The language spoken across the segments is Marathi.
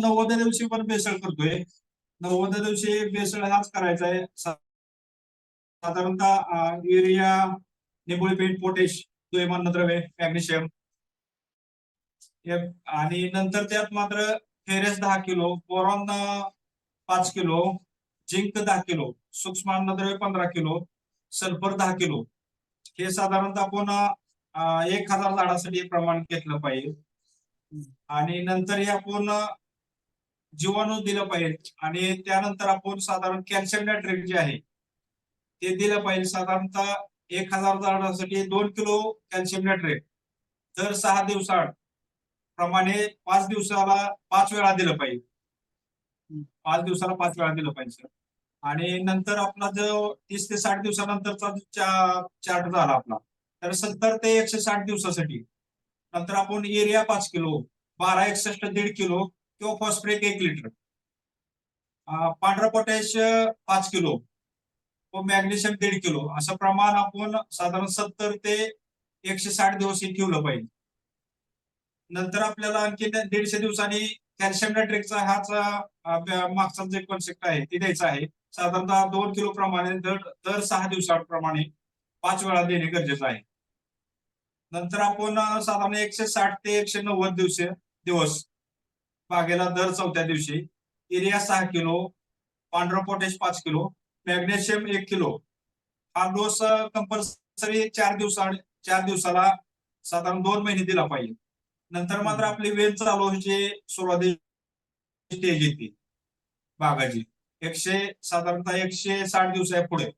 नव्वद्या दिवशी पण बेसळ करतोय. नव्वद्या दिवशी बेसळ हाच करायचा आहे साधारणतः युरिया निबोळी पेंट पोटॅश द्वैमान द्रव्य मॅग्नेशियम. आणि नंतर त्यात मात्र फेरेस दहा किलो बोरॉन पाच किलो झिंक दहा किलो सूक्ष्म अन्नद्रव्य पंधरा किलो सल्फर दहा किलो. हे साधारणतः आपण एक हजार झाडासाठी प्रमाण घेतलं पाहिजे. आणि नंतर हे आपण जीवाणू दिलं पाहिजे. आणि त्यानंतर आपण साधारण कॅल्शियम नायट्रेट जे आहे ते दिलं पाहिजे. साधारणतः एक हजार झाडासाठी दोन किलो कॅल्शियम नायट्रेट दर सहा दिवसाआड प्रमाणे पाच दिवसाला पाच वेळा दिलं पाहिजे. पाच दिवसाला पाच वेळा दिलं पाहिजे सर आणि नंतर आपला जो तीस ते साठ दिवसानंतरचा जो चा- चार्ट झाला आपला तर सत्तर ते एकशे साठ दिवसासाठी नंतर आपण एरिया पाच किलो बारा एकसष्ट दीड किलो किंवा फॉस्फरेट एक लिटर पांढरा पोटॅश पाच किलो. व मॅग्नेशियम दीड किलो. असं प्रमाण आपण साधारण सत्तर ते एकशे साठ दिवस हे ठेवलं पाहिजे. नंतर आपल्याला आणखी दीडशे दिवसांनी कॅल्शियम नायट्रेटचा हाच मागचा जे कॉन्सेप्ट आहे ते द्यायचा आहे. साधारणतः दोन किलो प्रमाणे दर दर सहा दिवसाप्रमाणे पाच वेळा देणे गरजेचं आहे. नंतर आपण साधारण एकशे साठ ते एकशे नव्वद दिवस दिवस बागेला दर चौथ्या दिवशी युरिया सहा किलो पांढरा पोटॅश पाच किलो मॅग्नेशियम एक किलो. हा डोस कंपल्सरी चार दिवसा चार दिवसाला साधारण दोन महिने दिला पाहिजे. नंतर मात्र आपली वेल चालू व्हायची सुरुवातीची स्टेज येते. बागाची. एकशे साधारणतः एकशे साठ दिवसा पुढे.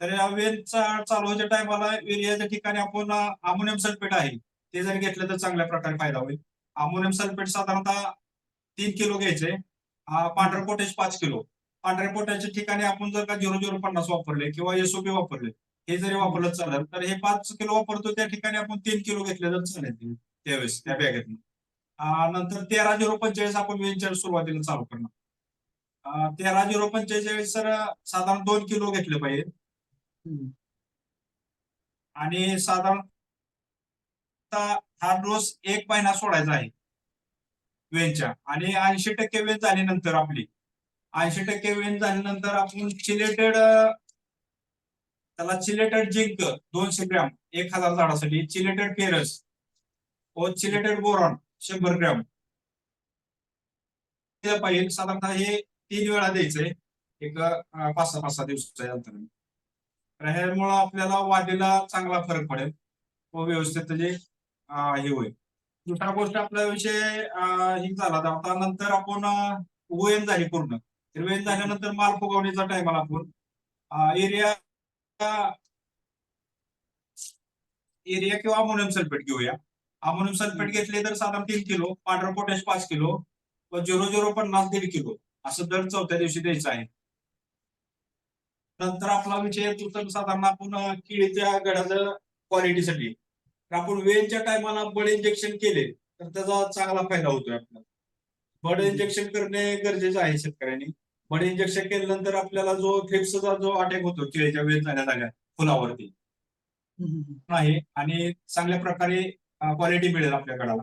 तर या वेलचा चालू व्हायच्या टायमाला युरियाच्या ठिकाणी आपण अमोनियम सल्फेट आहे. ते जर घेतलं तर चांगल्या प्रकारे फायदा होईल. अमोनियम सल्फेट साधारणतः तीन किलो घ्यायचे. पांढरे पोटॅश पाच किलो. पांढऱ्या पोटॅशच्या ठिकाणी आपण जर का झिरो झिरो पन्नास वापरले किंवा एसओपी वापरले हे जरी वापरलं चालेल तर हे पाच किलो वापरतो त्या ठिकाणी आपण तीन किलो घेतले तर चालेल त्यावेळेस त्या बॅगेत नंतर तेरा झिरो पंचेचाळीस आपण वेंचर सुरुवातीला चालू करणार. तेरा झिरो पंचेचाळीस सर साधारण दोन किलो घेतले पाहिजे. आणि साधारण हा डोस एक महिना सोडायचा आहे. वेनच्या आणि ऐंशी टक्के वेन झाल्यानंतर आपली. ऐंशी टक्के वेन झाल्यानंतर आपण चिलेटेड त्याला चिलेटेड जिंक दोनशे ग्रॅम एक हजार झाडासाठी चिलेटेड पेरस व चिलेटेड बोरॉन शंभर ग्रॅम. पाहिजे. साधारणतः हे तीन वेळा द्यायचंय एक पाच सहा पाच सहा दिवसाच्या अंतराने तर ह्यामुळं आपल्याला वाढीला चांगला फरक पडेल. व व्यवस्थित त्याचे हे होईल. दुसरा गोष्ट आपला विषय हे झाला. तर आता नंतर आपण अं, वेन झाली पूर्ण. तर वेन झाल्यानंतर माल फुगवण्याचा टाइम आला आपण. एरिया एरिया किंवा अमोनियम सल्फेट घेऊया. अमोनियम सल्फेट घेतले तर साधारण तीन किलो पांढरा पोटॅश पाच किलो व झिरो झिरो पन्नास दीड किलो. असं दर चौथ्या दिवशी द्यायचं आहे. नंतर आपला विषय तर साधारण आपण अं, केळीच्या गडाच्या क्वालिटीसाठी आपण वेनच्या टायमाला बड इंजेक्शन केले तर त्याचा चांगला फायदा होतोय आपल्याला. बड इंजेक्शन करणे गरजेचं आहे शेतकऱ्यांनी. बड इंजेक्शन केल्यानंतर आपल्याला जो थ्रिप्सचा जो अटॅक होतो केळीच्या वेल झाल्या झाल्या फुलावरती. आहे. आणि चांगल्या प्रकारे क्वालिटी मिळेल आपल्या गडाला